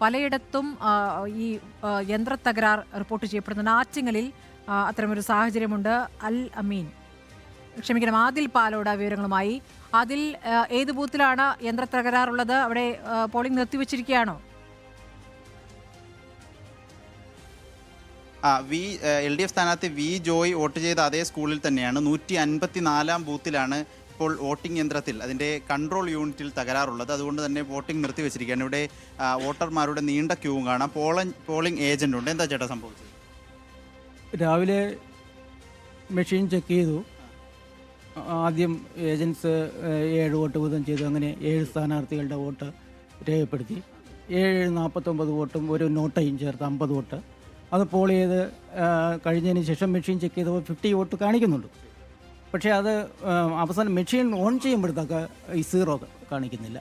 പലയിടത്തും ഈ യന്ത്ര യന്ത്രത്തകരാർ റിപ്പോർട്ട് ചെയ്യപ്പെടുന്നുണ്ട്. ആറ്റിങ്ങലിൽ അത്തരമൊരു സാഹചര്യമുണ്ട്. അൽ അമീൻ. ക്ഷമിക്കണം ആദിൽ പാലോട വിവരങ്ങളുമായി. അതിൽ ഏത് ബൂത്തിലാണ് യന്ത്രത്തകരാറുള്ളത് അവിടെ പോളിംഗ് നിർത്തിവെച്ചിരിക്കുകയാണോ? ആ വി എൽ ഡി എഫ് സ്ഥാനാർത്ഥി വി ജോയ് വോട്ട് ചെയ്ത അതേ സ്കൂളിൽ തന്നെയാണ്. നൂറ്റി അൻപത്തി നാലാം ബൂത്തിലാണ് ഇപ്പോൾ വോട്ടിംഗ് യന്ത്രത്തിൽ അതിന്റെ കൺട്രോൾ യൂണിറ്റിൽ തകരാറുള്ളത്. അതുകൊണ്ട് തന്നെ വോട്ടിംഗ് നിർത്തിവെച്ചിരിക്കുകയാണ് ഇവിടെ വോട്ടർമാരുടെ നീണ്ട ക്യൂവും കാണാം. പോളിംഗ് പോളിംഗ് ഏജന്റ് ഉണ്ട്. എന്താ ചേട്ടാ സംഭവിച്ചത്? രാവിലെ മെഷീൻ ചെക്ക് ചെയ്തു. ആദ്യം ഏജൻസ് ഏഴ് വോട്ട് വീതം ചെയ്തു. അങ്ങനെ ഏഴ് സ്ഥാനാർത്ഥികളുടെ വോട്ട് രേഖപ്പെടുത്തി. ഏഴ് നാൽപ്പത്തൊമ്പത് വോട്ടും ഒരു നോട്ടയും ചേർത്ത് അമ്പത് വോട്ട്. അത് പോൾ ചെയ്ത് കഴിഞ്ഞതിന് ശേഷം മെഷീൻ ചെക്ക് ചെയ്തപ്പോൾ ഫിഫ്റ്റി വോട്ട് കാണിക്കുന്നുണ്ട്. പക്ഷേ അത് അവസാനം മെഷീൻ ഓൺ ചെയ്യുമ്പോഴത്തേക്ക് ഈ സീറോ കാണിക്കുന്നില്ല.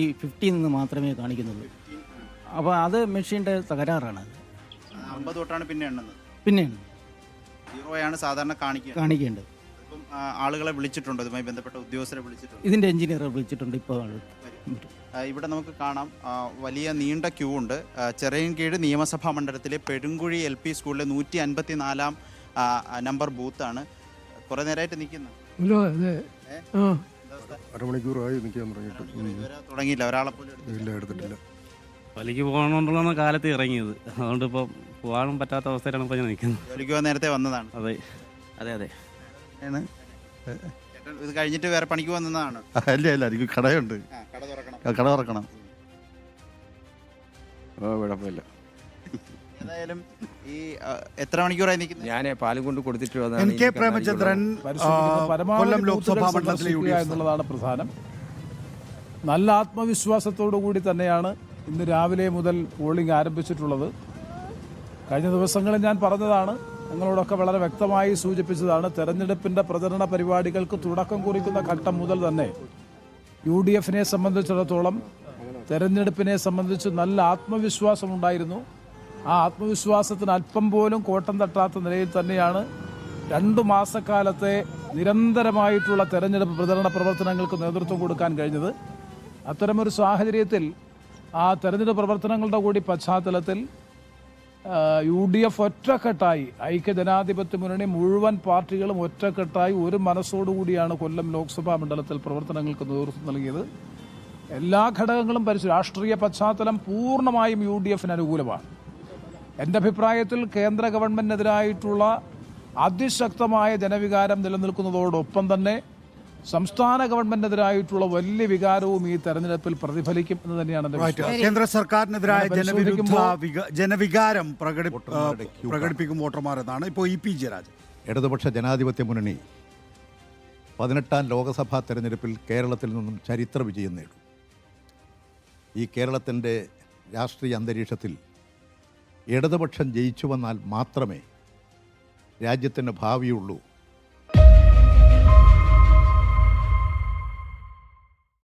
ഈ ഫിഫ്റ്റിയിൽ നിന്ന് മാത്രമേ കാണിക്കുന്നുള്ളൂ. അപ്പോൾ അത് മെഷീന്റെ തകരാറാണ് അമ്പത് തൊട്ടാണ് പിന്നെ എണ്ണുന്നത്. പിന്നെ സീറോയാണ് സാധാരണ കാണിക്കുക കാണിക്കേണ്ടത്. ഇപ്പം ആളുകളെ വിളിച്ചിട്ടുണ്ട്. ഇതുമായി ബന്ധപ്പെട്ട ഉദ്യോഗസ്ഥരെ വിളിച്ചിട്ടുണ്ട്. ഇതിന്റെ എഞ്ചിനീയറെ വിളിച്ചിട്ടുണ്ട് ഇപ്പോൾ. ഇവിടെ നമുക്ക് കാണാം. വലിയ നീണ്ട ക്യൂ ഉണ്ട്. ചെറിയൻകീഴ് നിയമസഭാ മണ്ഡലത്തിലെ പെരുങ്കുഴി എൽ പി സ്കൂളിലെ നൂറ്റി അൻപത്തി നാലാം നമ്പർ ബൂത്താണ്. കുറേ നേരമായിട്ട് നിൽക്കുന്നു. ഹലോ അതെ. ആ. അരമണിക്കൂറായി നിൽക്കാൻ തുടങ്ങിയിട്ട്. ഉം. ഇതുവരെ തുടങ്ങിയില്ല. ഒരാളെ പോലും എടുത്തില്ല. ഇല്ല എടുത്തിട്ടില്ല. പോകണമെന്നുള്ളതാണ് കാലത്ത് ഇറങ്ങിയത്. അതുകൊണ്ട് ഇപ്പൊ പോകാനും പറ്റാത്ത അവസ്ഥയിലാണ് ഇപ്പൊ ഞാൻ നിൽക്കുന്നത്. ജോലിക്ക് പോകാൻ നേരത്തെ വന്നതാണ്. അതെ. അതെ അതെ. ചേട്ടൻ ഇത് കഴിഞ്ഞിട്ട് വേറെ പണിക്ക് വന്നതാണ് അല്ല അല്ല എനിക്ക് കടയുണ്ട്. കട തുറക്കണം. ആ, കട തുറക്കണം. ഓ കുഴപ്പമില്ല ഏതായാലും ഈ എത്ര മണിക്കൂറായി നിൽക്കുന്നത്? ഞാൻ പാലും കൊണ്ട് കൊടുത്തിട്ട് വന്നതാണ് എൻ കെ എനിക്ക് പ്രേമചന്ദ്രൻ പരിശോധിക്കുന്ന ആ, പരമാവധി കൊല്ലം ബൂത്തുകൾ ലോക്സഭാ മണ്ഡലത്തിലെ യു ഡി സന്ദർശിക്കുക എഫ്. എന്നുള്ളതാണ് പ്രധാനം. നല്ല ആത്മവിശ്വാസത്തോടു കൂടി തന്നെയാണ് ഇന്ന് രാവിലെ മുതൽ പോളിംഗ് ആരംഭിച്ചിട്ടുള്ളത്. കഴിഞ്ഞ ദിവസങ്ങളിൽ ഞാൻ പറഞ്ഞതാണ് നിങ്ങളോടൊക്കെ വളരെ വ്യക്തമായി സൂചിപ്പിച്ചതാണ് തെരഞ്ഞെടുപ്പിന്റെ പ്രചരണ പരിപാടികൾക്ക് തുടക്കം കുറിക്കുന്ന ഘട്ടം മുതൽ തന്നെ യു ഡി എഫിനെ സംബന്ധിച്ചിടത്തോളം തെരഞ്ഞെടുപ്പിനെ സംബന്ധിച്ച് നല്ല ആത്മവിശ്വാസം ഉണ്ടായിരുന്നു ആ ആത്മവിശ്വാസത്തിന് അല്പം പോലും കോട്ടം തട്ടാത്ത നിലയിൽ തന്നെയാണ് രണ്ടു മാസക്കാലത്തെ നിരന്തരമായിട്ടുള്ള തെരഞ്ഞെടുപ്പ് പ്രചരണ പ്രവർത്തനങ്ങൾക്ക് നേതൃത്വം കൊടുക്കാൻ കഴിഞ്ഞത്. അത്തരമൊരു സാഹചര്യത്തിൽ ആ തെരഞ്ഞെടുപ്പ് പ്രവർത്തനങ്ങളുടെ കൂടി പശ്ചാത്തലത്തിൽ യു ഡി എഫ് ഒറ്റക്കെട്ടായി ഐക്യജനാധിപത്യ മുന്നണി മുഴുവൻ പാർട്ടികളും ഒറ്റക്കെട്ടായി ഒരു മനസ്സോടുകൂടിയാണ് കൊല്ലം ലോക്സഭാ മണ്ഡലത്തിൽ പ്രവർത്തനങ്ങൾക്ക് നേതൃത്വം നൽകിയത്. എല്ലാ ഘടകങ്ങളും പരിശോധിച്ചു രാഷ്ട്രീയ പശ്ചാത്തലം പൂർണമായും യു ഡി എഫിന് അനുകൂലമാണ്. എന്റെ അഭിപ്രായത്തിൽ കേന്ദ്ര ഗവൺമെന്റിനെതിരായിട്ടുള്ള അതിശക്തമായ ജനവികാരം നിലനിൽക്കുന്നതോടൊപ്പം തന്നെ സംസ്ഥാന ഗവൺമെന്റിനെതിരായിട്ടുള്ള വലിയ വികാരവും ഈ തെരഞ്ഞെടുപ്പിൽ പ്രതിഫലിക്കും എന്ന് തന്നെയാണ്. കേന്ദ്ര സർക്കാരിനെതിരായ ജനവിരുദ്ധ ജനവികാരം പ്രകടിപ്പിക്കും വോട്ടർമാർ എന്നാണ് ഇപ്പോൾ ഇ പി ജയരാജൻ. ഇടതുപക്ഷ ജനാധിപത്യ മുന്നണി പതിനെട്ടാം ലോക്സഭാ തെരഞ്ഞെടുപ്പിൽ കേരളത്തിൽ നിന്നും ചരിത്ര വിജയം നേടും. ഈ കേരളത്തിന്റെ രാഷ്ട്രീയ അന്തരീക്ഷത്തിൽ ഇടതുപക്ഷം ജയിച്ചു വന്നാൽ മാത്രമേ രാജ്യത്തിന് ഭാവിയുള്ളൂ.